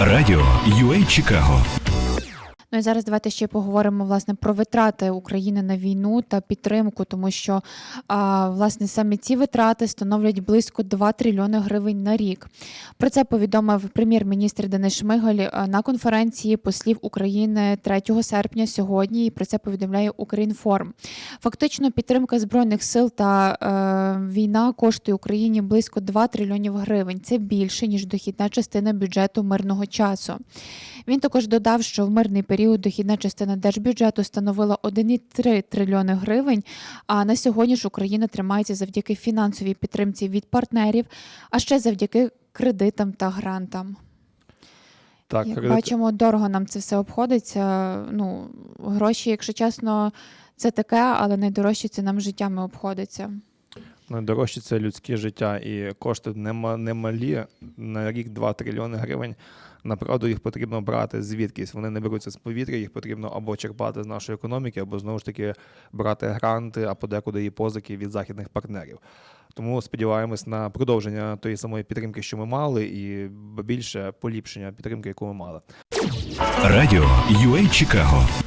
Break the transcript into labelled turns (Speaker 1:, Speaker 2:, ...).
Speaker 1: Радіо UA Чикаго
Speaker 2: Ну і зараз давайте ще поговоримо власне про витрати України на війну та підтримку, тому що а, власне саме ці витрати становлять близько 2 трильйони гривень на рік. Про це повідомив прем'єр-міністр Денис Шмигаль на конференції послів України 3 серпня сьогодні. І про це повідомляє Українформ. Фактично, підтримка збройних сил та е, війна коштує Україні близько 2 трильйонів гривень. Це більше ніж дохідна частина бюджету мирного часу. Він також додав, що в мирний період дохідна частина держбюджету становила 1,3 трильйони гривень. А на сьогодні ж Україна тримається завдяки фінансовій підтримці від партнерів, а ще завдяки кредитам та грантам.
Speaker 3: Так,
Speaker 2: Як
Speaker 3: кредит-
Speaker 2: бачимо, дорого нам це все обходиться. Ну, гроші, якщо чесно, це таке, але найдорожче це нам життями обходиться.
Speaker 3: Найдорожче це людське життя, і кошти немалі на рік 2 трильйони гривень. Направду їх потрібно брати звідкись. Вони не беруться з повітря, їх потрібно або черпати з нашої економіки, або знову ж таки брати гранти, а подекуди і позики від західних партнерів. Тому сподіваємось на продовження тої самої підтримки, що ми мали, і більше поліпшення підтримки, яку ми мали.
Speaker 1: Радіо UA Чикаго